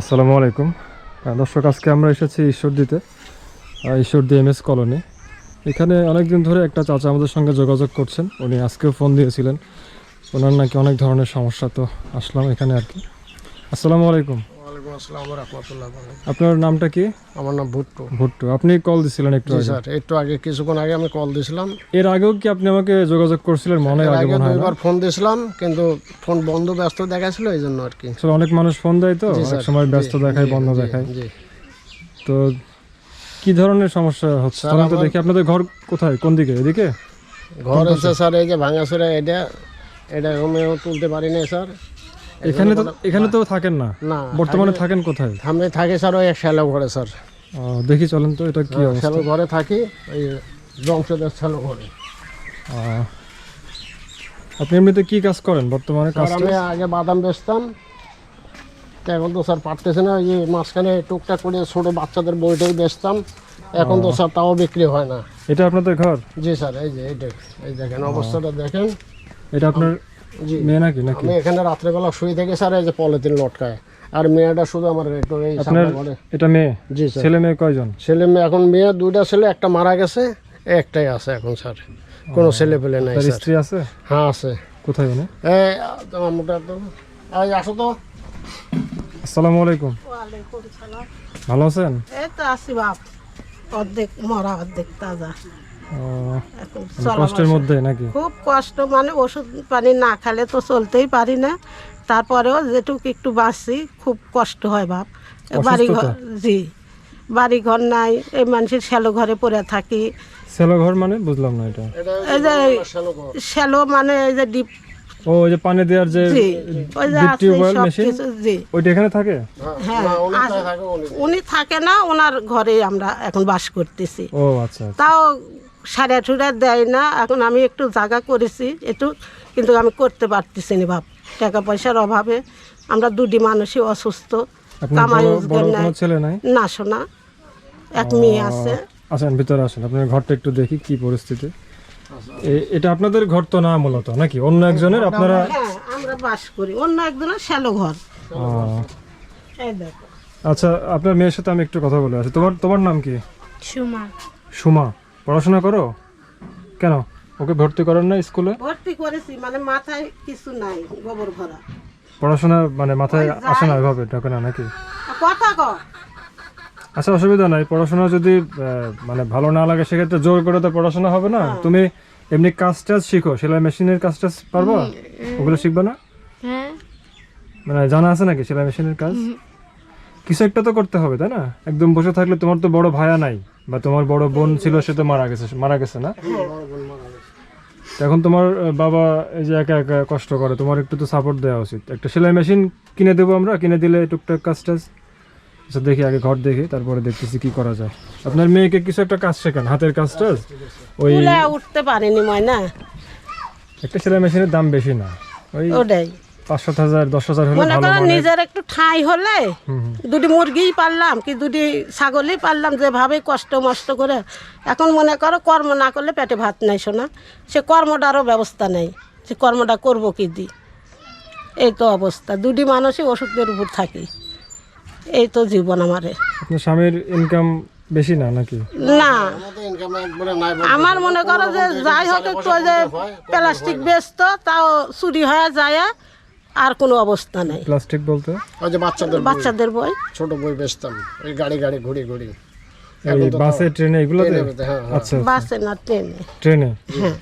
আসসালামু আলাইকুম। দর্শক, আজকে আমরা এসেছি ঈশ্বরদীতে ঈশ্বরদী এম এস কলোনি। এখানে অনেকদিন ধরে একটা চাচা আমাদের সঙ্গে যোগাযোগ করছেন। উনি আজকেও ফোন দিয়েছিলেন। ওনার নাকি অনেক ধরনের সমস্যা, তো আসলাম এখানে আর কি। আসসালামু আলাইকুম। ওয়ালাইকুম আসসালাম রহমতুল্লাহ আপনার নামটা কি? আমার নাম ভুট্টু। ভুট্টু। আপনি কল দিছিলেন একটু আগে? স্যার একটু আগে কিছুক্ষণ আগে আমি কল দিয়েছিলাম এর আগেও কি আপনি আমাকে যোগাযোগ করছিলেন? মনে আগে মনে হয় দুইবার ফোন দিয়েছিলাম কিন্তু ফোন বন্ধ ব্যস্ত দেখাছিল এই জন্য আর কি। অনেক মানুষ ফোন দেয় তো অনেক সময় ব্যস্ত দেখায় বন্ধ দেখায়। তো কি ধরনের সমস্যা হচ্ছে? তো দেখি আপনাদের ঘর কোথায়? কোন দিকে? এদিকে? ঘর এসে স্যার এই যে ভাঙাচুরা এটা। এটা আমিও তুলতে পারি না স্যার। এখানে তো এখানে তো থাকেন না? না বর্তমানে থাকেন কোথায়? আমি থাকি স্যার ওই শ্যালো ঘরে স্যার। দেখি চলেন তো এটা কি অবস্থা? শ্যালো ঘরে থাকি ওই বংশধর শ্যালো ঘরে। আপনি এমনিতে কি কাজ করেন বর্তমানে কাজটা? আমি আগে বাদাম বেচতাম। এখন তো স্যার পারতেছে না ওই মাঝখানে টুকটাক করে ছোটো বাচ্চাদের বইটাই বেচতাম। এখন তো স্যার তাও বিক্রি হয় না। এটা আপনাদের ঘর? জি স্যার এই যে এই দেখেন অবস্থাটা দেখেন। এটা আপনার জি। মেয়ে নাকি নাকি? আমি এখানে রাত্রেবেলা শুয়ে থেকে স্যার এই যে পলিথিন লটকায়। আর মেয়েটা শুধু আমার একটু এই আপনার এটা মেয়ে? জি স্যার। ছেলে মেয়ে কয়জন? ছেলে মেয়ে এখন মেয়ে দুইটা ছেলে একটা মারা গেছে একটাই আছে এখন স্যার। কোনো ছেলে পেলে নাই স্যার। স্ত্রী আছে? হ্যাঁ আছে। কোথায় উনি? এই তোমার মোটা তো এই আসো তো। আসসালামু আলাইকুম। ওয়ালাইকুম সালাম। ভালো আছেন? এই তো আসি বাপ। অর্ধেক মরা অর্ধেক তাজা। কষ্টের মধ্যে নাকি? খুব কষ্ট মানে ওষুধ পানি না খেলে তো চলতেই পারি না। তারপরেও যেটুকু একটু বাঁচছি খুব কষ্ট হয় বাপ। বাড়ি ঘর জি। বাড়ি ঘর নাই এই মানুষের শ্যালো ঘরে পড়ে থাকি। ছেলে ঘর মানে? বুঝলাম না এটা। এটা এই যে শ্যালো মানে এই যে ডিপ ও ওই যে পানি দেওয়ার যে জি ওই যে টিউবওয়েল মেশিন? ওইটা এখানে থাকে? হ্যাঁ হ্যাঁ, উনি থাকে উনি উনি থাকে না ওনার ঘরে আমরা এখন বাস করতেছি। ও আচ্ছা আচ্ছা। তাও সাড়ে টুড়া দেয় না এখন আমি একটু জায়গা করেছি একটু কিন্তু আমি করতে পারতেছি না ভাব টাকা পয়সার অভাবে আমরা দুটি মানুষই অসুস্থ কামাই রোজগার নাই। না শোনা এক মেয়ে আছে। আসেন ভিতরে আসেন আপনার ঘরটা একটু দেখি কি পরিস্থিতি। এ- এটা আপনাদের ঘর তো না মূলত নাকি? অন্য একজনের আপনারা হ্যাঁ আমরা বাস করি অন্য একজনের শ্যালো ঘর। আহ, এই দেখো। আচ্ছা আপনার মেয়ের সাথে আমি একটু কথা বলে আছি তোমার তোমার নাম কি? সুমা। সুমা। পড়াশোনা করো? কেন? ওকে ভর্তি করেন না স্কুলে? ভর্তি করেছি মানে মাথায় কিছু নাই গোবর ভরা। পড়াশোনা মানে মাথায় আসে না ওইভাবে ঢোকে না নাকি? কথা কর আচ্ছা অসুবিধা নাই পড়াশোনা যদি মানে ভালো না লাগে সেক্ষেত্রে জোর করে তো পড়াশোনা হবে না? তুমি এমনি কাজ টাজ শিখো সেলাই মেশিনের কাজ টাজ পারবা? ওগুলো শিখবে না? হ্যাঁ। মানে জানা আছে নাকি সেলাই মেশিনের কাজ? কিছু একটা তো করতে হবে তাই না? একদম বসে থাকলে তোমার তো বড় ভায়া নাই। বা তোমার বড় বোন ছিল সে তো মারা গেছে মারা গেছে না? এখন তোমার বাবা এই যে একা একা কষ্ট করে তোমার একটু তো সাপোর্ট দেওয়া উচিত। একটা সেলাই মেশিন কিনে দেবো আমরা কিনে দিলে টুকটাক কাজ টাজ। আচ্ছা দেখি আগে ঘর দেখি তারপরে দেখতেছি কি করা যায়। আপনার মেয়েকে কিছু একটা কাজ শেখান হাতের কাজ টাজ? ওই উঠতে পারিনি ময়না। একটা সেলাই মেশিনের দাম বেশি না। ওই ওটাই। পাঁচ সাত হাজার দশ হাজার হলে নিজের একটু ঠাঁই হলে। দুটি মুরগিই পারলাম কি দুটি ছাগলই পারলাম যেভাবে কষ্ট মষ্ট করে। এখন মনে করো কর্ম না করলে পেটে ভাত নাই শোনা সে কর্মটারও ব্যবস্থা নেই সে কর্মটা করব কি দি? এই তো অবস্থা দুটি মানুষই ওষুধের উপর থাকি। এই তো জীবন আমারে। আপনার স্বামীর ইনকাম বেশি না নাকি? না। আমার মনে করো যে যাই হোক একটু যে প্লাস্টিক বেচত তাও চুরি হয়ে যায়। আর কোনো অবস্থা নেই। প্লাস্টিক বলতে? ওই যে বাচ্চাদের বই, বাচ্চাদের বই। ছোট বই বেচতাম। ওই গাড়ি গাড়ি ঘুরি ঘুরি এই বাসে ট্রেনে এগুলোতে? ট্রেনে, হ্যাঁ, হ্যাঁ। আচ্ছা বাসে না ট্রেনে। ট্রেনে? হ্যাঁ।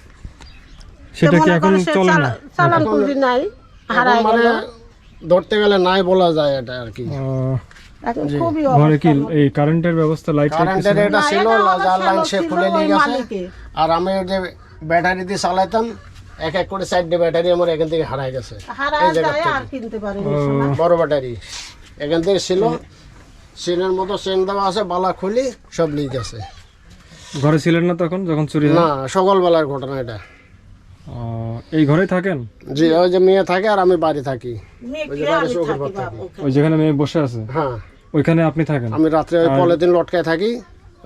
সেটা কি এখন চলে না? চালান পুঁজি নাই এখন মানে গেল। ধরতে গেলে নাই বলা যায় এটা আর কি। আহ, এখন খুবই ঘরে কি এই কারেন্টের ব্যবস্থা লাইট কারেন্টের এটা ছিল যার লাইন সে খুলে নিয়ে গেছে। আর আমি ওই যে ব্যাটারি দিয়ে চালাইতাম এক এক করে চারটে ব্যাটারি আমার এখান থেকে হারাই গেছে। হারায় যায় আর কিনতে পারিনি সোনা। বড় ব্যাটারি এখান থেকে ছিল সিনের মতো চেন দেওয়া আছে বালা খুলি সব লিক গেছে ঘরে ছিলেন না তখন যখন চুরি না সকালবেলার ঘটনা এটা। এই ঘরেই থাকেন? জি ওই যে মেয়ে থাকে আর আমি বাড়ি থাকি। থাকি। ওই যেখানে মেয়ে বসে আছে? হ্যাঁ। ওইখানে আপনি থাকেন? আমি রাত্রে ওই পলিথিন লটকায় থাকি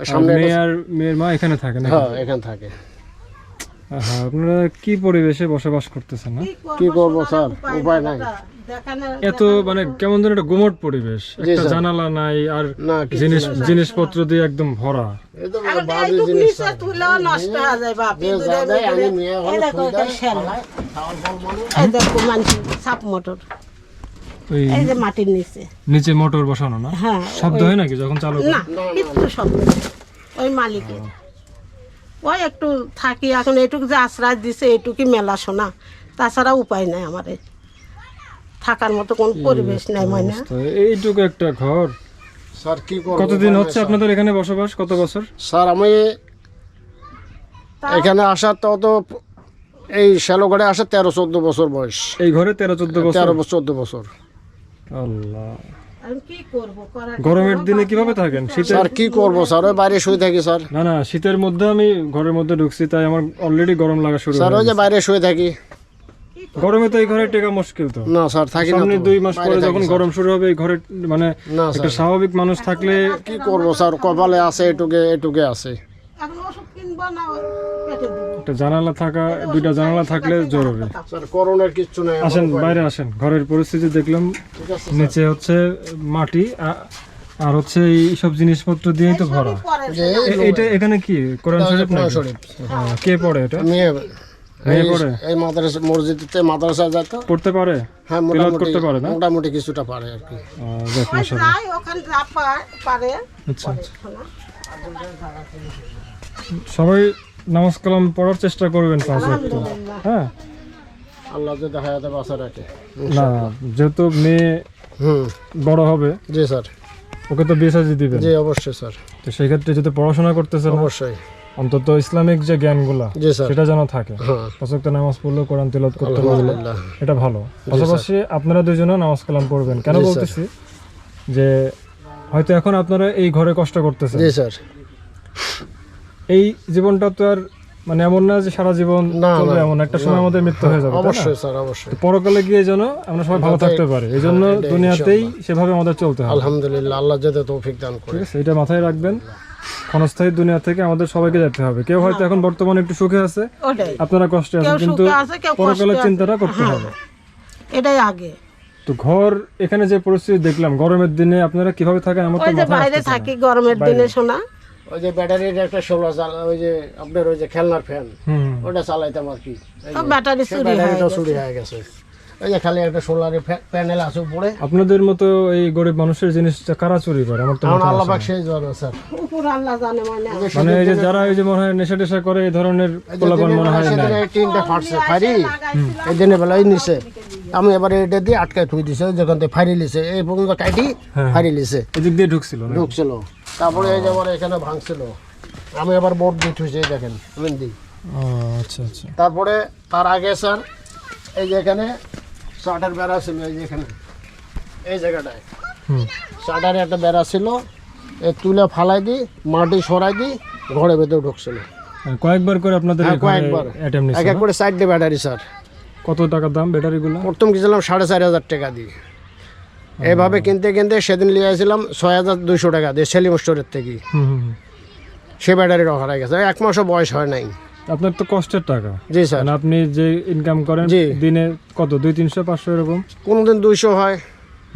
সামনে মেয়ে একটা- আর মেয়ের মা এখানে থাকেন হ্যাঁ এখান থাকে। আপনারা কি পরিবেশে বসবাস করতেছেন না? কি করব স্যার? উপায় নাই এত মানে কেমন যেন একটা গুমট পরিবেশ। একটা জানালা নাই আর জিনিস জিনিসপত্র দিয়ে একদম ভরা। নিচে মোটর। নিচে। নিচে মোটর বসানো না? হ্যাঁ শব্দ হয় নাকি যখন চালু না শব্দ ওই মালিকের। ওই একটু থাকি এখন এইটুকু যে আশ্রয় দিছে এইটুকুই মেলা শোনা। তাছাড়া উপায় নাই আমার থাকার মতো কোন পরিবেশ নাই ময়না। তো এইটুকু একটা ঘর। স্যার কি কতদিন হচ্ছে আপনাদের এখানে বসবাস? কত বছর? স্যার আমি এখানে আসার তো তো এই শ্যালোগড়ে আসা তেরো চোদ্দ বছর বয়স। এই ঘরে তেরো চোদ্দ বছর? তেরো চোদ্দ বছর। আল্লাহ। আমি কি করব? করার গরমের দিনে কীভাবে থাকেন? শীতের স্যার কি করব? স্যার ওই বাইরে শুয়ে থাকি স্যার। না না শীতের মধ্যে আমি ঘরের মধ্যে ঢুকছি তাই আমার অলরেডি গরম লাগা শুরু স্যার ওই যে বাইরে শুয়ে থাকি। গরমে তো এই ঘরে টেকা মুশকিল তো। না স্যার থাকি না সামনে দুই মাস পরে যখন গরম শুরু হবে এই ঘরে মানে একটা স্বাভাবিক মানুষ থাকলে কি করব স্যার? কপালে আছে এটুকে এটুকে আছে। এখন ওষুধ কিনবো না পেটে দেবো? একটা জানালা থাকা দুইটা জানালা থাকলে জরুরি। স্যার করোনার কিচ্ছু নেই আসেন বাইরে আসেন। ঘরের পরিস্থিতি দেখলাম ঠিক আছে নিচে হচ্ছে মাটি আ- আর হচ্ছে এই সব জিনিসপত্র দিয়েই তো ভরা। পরে যে এ- এইটা এখানে কি কোরআন শরীফ কোরআন শরীফ। কে পড়ে এটা? মেয়ে মেয়ে এই- পড়ে? এই মাদ্রাসা মসজিদে মাদ্রাসা যায় পড়তে পারে? হ্যাঁ মোটামুটি করতে পারে না? মোটামুটি কিছুটা পারে আর কি। আহ, যাক ওই মাশাআল্লাহ। যায় ওখানে যা পায় পারে আচ্ছা আচ্ছা। সবাই নামাজ কালাম পড়ার চেষ্টা করবেন পাঁচ ওয়াক্ত। হ্যাঁ? আল্লাহ যদি হায়াতে বাঁচা রাখে না যেহেতু মেয়ে বড় হবে জি স্যার। ওকে তো বিয়ে সাজি দিবেন? জি অবশ্যই স্যার। তো সেই ক্ষেত্রে যদি পড়াশোনা করতেছে অবশ্যই। অন্তত ইসলামিক যে জ্ঞানগুলা জি স্যার। সেটা যেন থাকে। হ্যাঁ। নামাজ পড়ল কোরআন তেলাওয়াত করতে পারল এটা ভালো। পাশাপাশি আপনারা দুজনেও নামাজ কালাম পড়বেন। কেন বলতেছি? যে হয়তো এখন আপনারা এই ঘরে কষ্ট করতেছেন। জি স্যার। এই জীবনটা তো আর মানে এমন না যে সারা জীবন চলবে এমন একটা সময় আমাদের মৃত্যু হয়ে যাবে অবশ্যই স্যার অবশ্যই। তো পরকালে গিয়ে যেন আমরা সবাই ভালো থাকতে পারি এই জন্য হ্যাঁ, দুনিয়াতেই সেভাবে আমাদের চলতে হবে। আলহামদুলিল্লাহ আল্লাহ যাতে তৌফিক দান করে। ঠিক আছে এটা মাথায় রাখবেন। ক্ষণস্থায়ী দুনিয়া থেকে আমাদের সবাইকে যেতে হবে। কেউ হয়তো এখন বর্তমানে একটু সুখে আছে আপনারা কষ্টে আছেন কিন্তু পরকালের চিন্তাটা করতে হ্যাঁ। হবে। এটাই আগে। তো ঘর এখানে যে পরিস্থিতি দেখলাম গরমের দিনে আপনারা কীভাবে থাকেন আমার তো ওই যে মাথায় বাইরে আসতেছে না। থাকি গরমের দিনে শোনা। ওই যে ব্যাটারির একটা ষোলো চাল ওই যে আপনার ওই যে খেলনার ফ্যান হুম। ওটা চালাইতাম আর কি। এই ও যে, ব্যাটারি সে চুরি হয়ে ব্যাটারিটা চুরি হয়ে গেছে। ওই যে খালি একটা সোলারের প্যানেল আছে উপরে। আপনাদের মতো এই গরিব মানুষের জিনিসটা কারা চুরি করে? আমার তো আল্লাহ আসে পাক সেই জানে স্যার। উপর আল্লাহ জানে মানে। যে মানে এই যে যারা এই যে মনে হয় নেশা টেশা করে এই ধরনের এই মনে হয় না ফাটছে ফারি এই দিনের বেলা এই আমি এবারে এটা দিয়ে আটকায় থুই দিছে যেখান থেকে ফাড়ি লিছে এই পর্যন্ত কাটি হ্যাঁ। ফাড়ি লিছে এদিক দিয়ে ঢুকছিল ঢুকছিল। তারপরে এই এখানে ভাঙছিল। আমি আবার বোর্ড দিয়ে থুইছি এই দেখেন আচ্ছা আচ্ছা। তারপরে তার আগে স্যার এই যে এখানে শার্টের বেড়া ছিল এই যে এখানে এই জায়গাটায়। হুম। শার্টারে একটা বেড়া ছিল এ তুলে ফালাই দিই মাটি সরাই দিই ঘরে ভেতরে ঢুকছিল। কয়েকবার করে আপনাদের হ্যাঁ কয়েকবার। এক এক করে সাইডে ব্যাটারি স্যার। কত টাকার দাম ব্যাটারিগুলো? প্রথম কিনছিলাম সাড়ে চার হাজার টাকা দিয়ে। এভাবে কিনতে কিনতে সেদিন নিয়ে আসছিলাম ছয় হাজার দুইশো টাকা দিয়ে সেলিম স্টোরের থেকে। সে ব্যাটারির হারাই গেছে। এক মাসও বয়স হয় নাই। আপনার তো কষ্টের টাকা। জি স্যার। মানে আপনি যে ইনকাম করেন। দিনে কত? দুই তিনশো পাঁচশো এরকম? কোনোদিন দুইশো হয়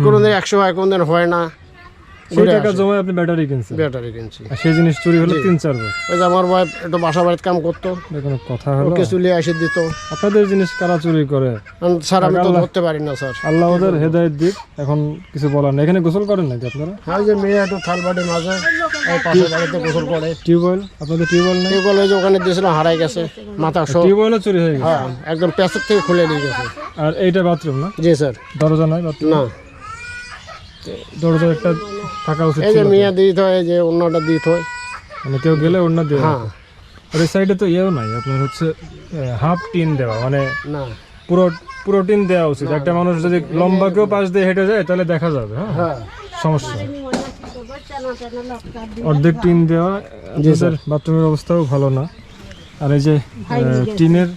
কোনোদিন একশো হয় কোনোদিন হয় না। সেই টাকা জমায় আপনি ব্যাটারি কিনছেন। ব্যাটারি কিনছি। আর সেই জিনিস চুরি হলো তিন চার বার ওই যে আমার ওয়াইফ একটু বাসা বাড়িতে কাম করতো। কোনো কথা হলো? ওকে চুলিয়ে এসে দিত। আপনাদের জিনিস কারা চুরি করে? স্যার আমি তো ধরতে পারি না স্যার। আল্লাহ ওদের হেদায়ত দিক এখন কিছু বলার নেই। এখানে গোসল করেন নাকি আপনারা? হ্যাঁ যে মেয়ে একটু মাঝে বাড়িতে গোসল করে। টিউবওয়েল? আপনাদের টিউবওয়েল নেই? টিউবওয়েল ওই যে ওখানে দিয়েছিলাম হারাই গেছে। মাথা সব টিউবওয়েলও চুরি হয়ে গেছে? হ্যাঁ একদম প্যাসের থেকে খুলে নিয়ে গেছে। আর এইটা বাথরুম না? জি স্যার। দরজা নাই বাথরুম? না। দরজা একটা থাকা উচিত এই যে তো। দিত হয় যে অন্যটা দিত হয়। মানে কেউ গেলে অন্য দিয়ে হ্যাঁ। আর এই সাইডে তো ইয়েও নাই আপনার হচ্ছে হাফ টিন দেওয়া মানে না। পুরো পুরো টিন দেওয়া উচিত। একটা মানুষ যদি লম্বা কেউ পাশ দিয়ে হেঁটে যায় তাহলে দেখা যাবে হ্যাঁ? হ্যাঁ। সমস্যা অর্ধেক টিন দেওয়া আপনাদের বাথরুমের অবস্থাও ভালো না। আর এই যে টিনের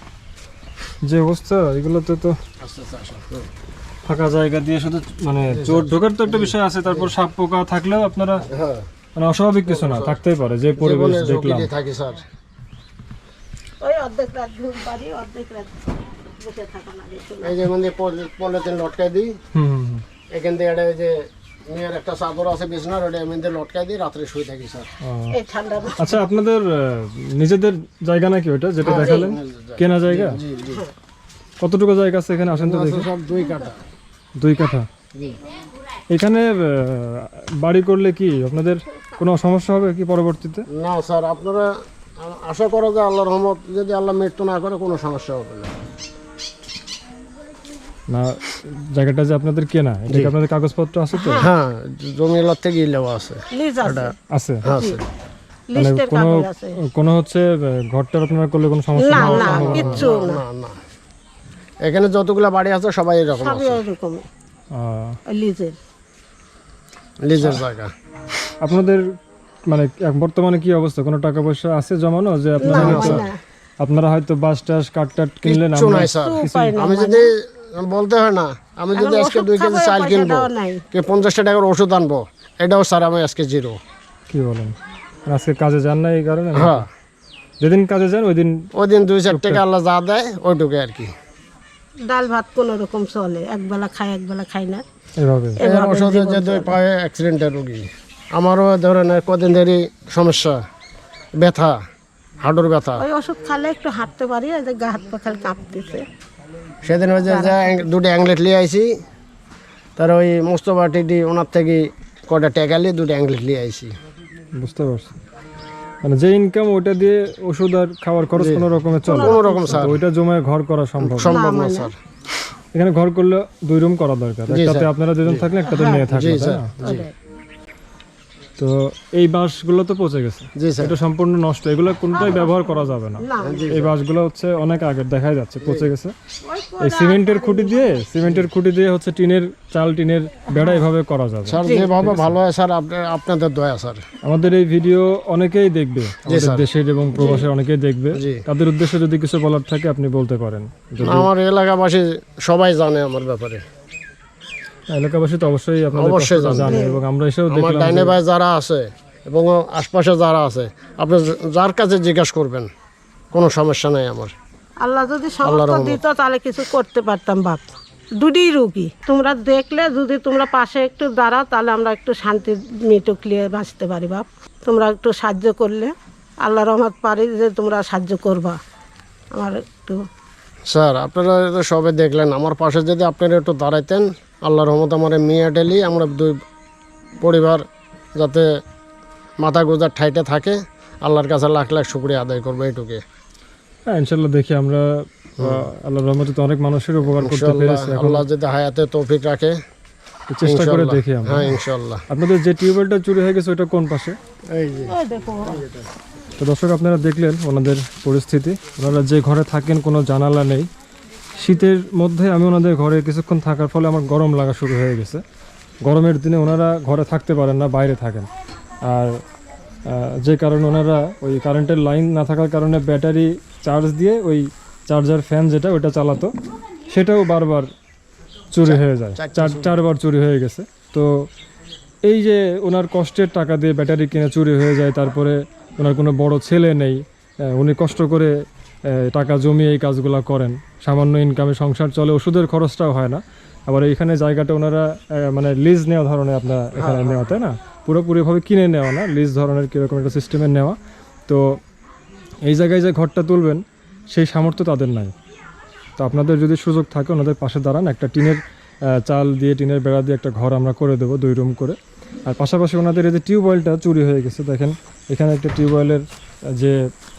যে অবস্থা এগুলোতে তো ফাঁকা জায়গা দিয়ে শুধু মানে চোর ঢোকার তো একটা বিষয় আছে তারপর সাপ পোকা থাকলেও আপনারা হ্যাঁ মানে অস্বাভাবিক কিছু না থাকতেই পারে যে পরিবেশ দেখলাম। থাকি স্যার। ওই অর্ধেক রাত ঘুম পারি অর্ধেক রাত এই যে মানে পলিথিন লটকাই দিই। এখান থেকে যে মেয়ের একটা চাদর আছে বিছনার ওটা এমনি দিয়ে লটকাই দিই রাত্রে শুয়ে থাকি স্যার। আচ্ছা আপনাদের নিজেদের জায়গা নাকি ওটা যেটা দেখালেন? কেনা জায়গা? কতটুকু জায়গা আছে এখানে? আসেন তো দেখি। সব দুই কাটা দুই কাঠা? এখানে বাড়ি করলে কি আপনাদের কোনো সমস্যা হবে কি পরবর্তীতে? না স্যার আপনারা আশা করো যে আল্লাহ রহমত যদি আল্লাহ মৃত্যু না করে কোনো সমস্যা হবে না। না জায়গাটা যে আপনাদের কেনা এটা কি আপনাদের কাগজপত্র আছে তো? হ্যাঁ জমিগুলোর থেকে ইলেও আছে। লিজ আছে। আছে? আছে। মানে কোনো কোনো হচ্ছে ঘরটা ঘরটার আপনারা করলে কোনো সমস্যা না। না না না। এখানে যতগুলো বাড়ি আছে সবাই এরকম সবই আছে। লিজের লিজের জায়গা। আপনাদের মানে বর্তমানে কি অবস্থা? কোনো টাকা পয়সা আছে জমানো? যে আপনারা আপনারা হয়তো বাস টাস কাঠ টাট কিনলেন আমি যদি বলতে হয় না আমি যদি আজকে দুই কেজি চাল কিনবো। কি পঞ্চাশটা টাকার ওষুধ আনব এটাও স্যার আমি আজকে জিরো। কি বলেন? আজকে কাজে যান না এই কারণে? হ্যাঁ। যেদিন কাজে যান ওই দিন ওই দিন দুই চার টাকা আল্লাহ যা দেয় ওইটুকু আর কি। ডাল ভাত কোনো রকম চলে একবেলা খাই একবেলা খাই না। এভাবে। পায়ে অ্যাক্সিডেন্টের রুগী। আমারও ধরনের কদিন ধরে সমস্যা ব্যথা হাঁটুর ব্যথা। ওই ওষুধ খালে একটু হাঁটতে পারি এই যে গা হাত পা খালি কাঁপতেছে। সেদিন যে দুটো অ্যাংলেট নিয়ে আইছি তার ওই মোস্তফা টিটি ওনার থেকে কটা টেকালি দুটো অ্যাংলেট নিয়ে আইছি। বুঝতে পারছি। মানে যে ইনকাম ওইটা দিয়ে ওষুধ আর খাওয়ার খরচ কোনো রকমের চলে কোনো রকম স্যার। ওইটা জমায় ঘর করা সম্ভব সম্ভব না স্যার। এখানে ঘর করলে দুই রুম করা দরকার। একটাতে আপনারা দুজন থাকলে একটাতে নিয়ে জি থাকবে তো এই বাঁশগুলো তো পচে গেছে। এটা সম্পূর্ণ নষ্ট। এগুলো কোনটাই ব্যবহার করা যাবে না। এই বাঁশগুলো হচ্ছে অনেক আগের দেখাই যাচ্ছে পচে গেছে। এই সিমেন্টের খুঁটি দিয়ে সিমেন্টের খুঁটি দিয়ে হচ্ছে টিনের চাল টিনের বেড়া এভাবে করা যাবে। স্যার যেভাবে ভালো হয় স্যার আপনাদের দয়া স্যার। আমাদের এই ভিডিও অনেকেই দেখবে আমাদের দেশের এবং প্রবাসের অনেকেই দেখবে। তাদের উদ্দেশ্যে যদি কিছু বলার থাকে আপনি বলতে পারেন। আমার এলাকাবাসী সবাই জানে আমার ব্যাপারে। এলাকাবাসী তো অবশ্যই আপনাদের অবশ্যই জানে এবং আমরা এসেও আমার দেখলাম ডাইনে যে- ভাই যারা আছে এবং আশপাশে যারা আছে আপনি যার কাছে জিজ্ঞাসা করবেন কোনো সমস্যা নাই আমার। আল্লাহ যদি সামর্থ্য রহমত। দিত তাহলে কিছু করতে পারতাম বাপ। দুটি রুগী। তোমরা দেখলে যদি তোমরা পাশে একটু দাঁড়াও তাহলে আমরা একটু শান্তি মিটুক নিয়ে বাঁচতে পারি বাপ। তোমরা একটু সাহায্য করলে। আল্লাহ রহমত পারি যে তোমরা সাহায্য করবা। আমার একটু স্যার আপনারা তো সবে দেখলেন আমার পাশে যদি আপনারা একটু দাঁড়াইতেন আল্লাহ রহমত আমার মেয়ে ডেলি আমরা দুই পরিবার যাতে মাথা গোজার ঠাইতে থাকে আল্লাহর কাছে লাখ লাখ শুক্রিয়া আদায় করব এইটুকু হ্যাঁ ইনশাল্লাহ দেখি আমরা আহ, আল্লাহর রহমতে তো অনেক মানুষের উপকার করতে পেরেছি আল্লাহ যদি হায়াতে তৌফিক রাখে চেষ্টা করে দেখি আমরা। হ্যাঁ ইনশাল্লাহ। আপনাদের যে টিউবওয়েলটা চুরি হয়ে গেছে ওটা কোন পাশে? এই যে। তো দর্শক আপনারা দেখলেন ওনাদের পরিস্থিতি। ওনারা যে ঘরে থাকেন কোনো জানালা নেই। শীতের মধ্যে আমি ওনাদের ঘরে কিছুক্ষণ থাকার ফলে আমার গরম লাগা শুরু হয়ে গেছে। গরমের দিনে ওনারা ঘরে থাকতে পারেন না বাইরে থাকেন। আর যে কারণে ওনারা ওই কারেন্টের লাইন না থাকার কারণে ব্যাটারি চার্জ দিয়ে ওই চার্জার ফ্যান যেটা ওটা চালাতো। সেটাও বারবার চুরি হয়ে যায়। চার চারবার চুরি হয়ে গেছে। তো এই যে ওনার কষ্টের টাকা দিয়ে ব্যাটারি কিনে চুরি হয়ে যায় তারপরে ওনার কোনো বড় ছেলে নেই উনি কষ্ট করে টাকা জমিয়ে এই কাজগুলো করেন। সামান্য ইনকামে সংসার চলে ওষুধের খরচটাও হয় না। আবার এইখানে জায়গাটা ওনারা মানে লিজ নেওয়া ধরনের আপনার এখানে নেওয়া তাই না? পুরোপুরিভাবে কিনে নেওয়া না লিজ ধরনের কীরকম একটা সিস্টেমের নেওয়া। তো এই জায়গায় যে ঘরটা তুলবেন সেই সামর্থ্য তাদের নাই। তো আপনাদের যদি সুযোগ থাকে ওনাদের পাশে দাঁড়ান। একটা টিনের চাল দিয়ে টিনের বেড়া দিয়ে একটা ঘর আমরা করে দেবো দুই রুম করে। আর পাশাপাশি ওনাদের এই যে টিউবওয়েলটা চুরি হয়ে গেছে দেখেন এখানে একটা টিউবওয়েলের যে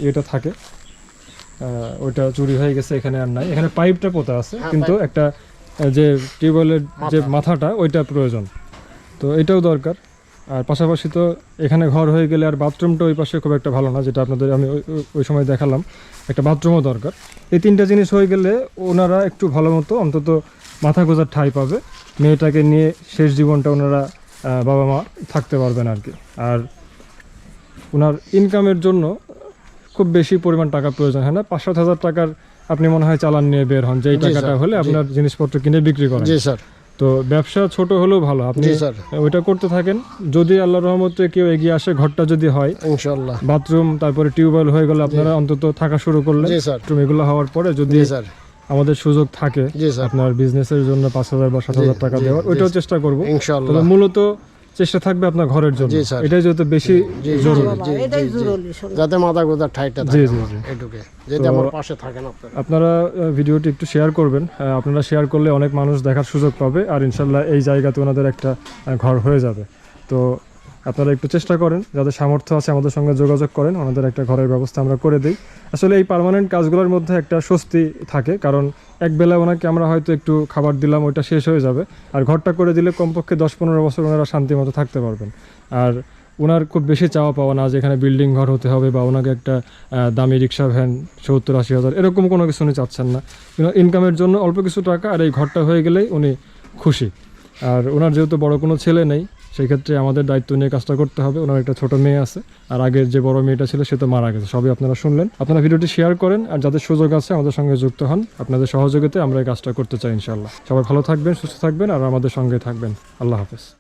ইয়েটা থাকে ওইটা চুরি হয়ে গেছে এখানে আর নাই। এখানে পাইপটা পোতা আছে? কিন্তু একটা যে টিউবওয়েলের যে মাথাটা ওইটা প্রয়োজন। তো এটাও দরকার। আর পাশাপাশি তো এখানে ঘর হয়ে গেলে আর বাথরুমটা ওই পাশে খুব একটা ভালো না যেটা আপনাদের আমি ওই সময় দেখালাম। একটা বাথরুমও দরকার। এই তিনটা জিনিস হয়ে গেলে ওনারা একটু ভালো মতো অন্তত মাথা গোজার ঠাঁই পাবে। মেয়েটাকে নিয়ে শেষ জীবনটা ওনারা বাবা মা থাকতে পারবেন আর কি। আর ওনার ইনকামের জন্য খুব বেশি পরিমাণ টাকা প্রয়োজন হয় না? পাঁচ সাত হাজার টাকার আপনি মনে হয় চালান নিয়ে বের হন যেই জি, টাকাটা হলে আপনার জিনিসপত্র কিনে বিক্রি করেন। জি স্যার। তো ব্যবসা ছোট হলেও ভালো আপনি ওইটা করতে থাকেন। যদি আল্লাহ রহমতে কেউ এগিয়ে আসে ঘরটা যদি হয় ইনশাল্লাহ বাথরুম তারপরে টিউবওয়েল হয়ে গেলে আপনারা অন্তত থাকা শুরু করলে জি স্যার। বাথরুম এগুলো হওয়ার পরে যদি স্যার। আমাদের সুযোগ থাকে আপনার বিজনেসের জন্য পাঁচ হাজার বা সাত হাজার টাকা দেওয়ার ওইটাও চেষ্টা করব। মূলত চেষ্টা থাকবে আপনার ঘরের জন্য। এটাই যেহেতু বেশি জরুরি। যাতে মাথা গোদার ঠাইটা জি থাকে জি জি। এটুকে। যদি আমার পাশে থাকেন আপনারা। আপনারা ভিডিওটি একটু শেয়ার করবেন। আহ, আপনারা শেয়ার করলে অনেক মানুষ দেখার সুযোগ পাবে আর ইনশাল্লাহ এই জায়গাতে ওনাদের একটা ঘর হয়ে যাবে। তো আপনারা একটু চেষ্টা করেন, যাদের সামর্থ্য আছে আমাদের সঙ্গে যোগাযোগ করেন, ওনাদের একটা ঘরের ব্যবস্থা আমরা করে দিই। আসলে এই পার্মানেন্ট কাজগুলোর মধ্যে একটা স্বস্তি থাকে, কারণ একবেলা ওনাকে আমরা হয়তো একটু খাবার দিলাম, ওইটা শেষ হয়ে যাবে। আর ঘরটা করে দিলে কমপক্ষে দশ পনেরো বছর ওনারা শান্তি মতো থাকতে পারবেন। আর ওনার খুব বেশি চাওয়া পাওয়া না যেখানে বিল্ডিং ঘর হতে হবে বা ওনাকে একটা দামি রিক্সা, ভ্যান সত্তর আশি হাজার, এরকম কোনো কিছু উনি চাচ্ছেন না। ইনকামের জন্য অল্প কিছু টাকা আর এই ঘরটা হয়ে গেলেই উনি খুশি। আর ওনার যেহেতু বড় কোনো ছেলে নেই সেই ক্ষেত্রে আমাদের দায়িত্ব নিয়ে কাজটা করতে হবে। ওনার একটা ছোট মেয়ে আছে, আর আগের যে বড় মেয়েটা ছিল, সে তো মারা গেছে। সবই আপনারা শুনলেন। আপনারা ভিডিওটি শেয়ার করেন, আর যাদের সুযোগ আছে আমাদের সঙ্গে যুক্ত হন। আপনাদের সহযোগিতায় আমরা এই কাজটা করতে চাই ইনশাল্লাহ সবাই ভালো থাকবেন, সুস্থ থাকবেন, আর আমাদের সঙ্গে থাকবেন। আল্লাহ হাফেজ।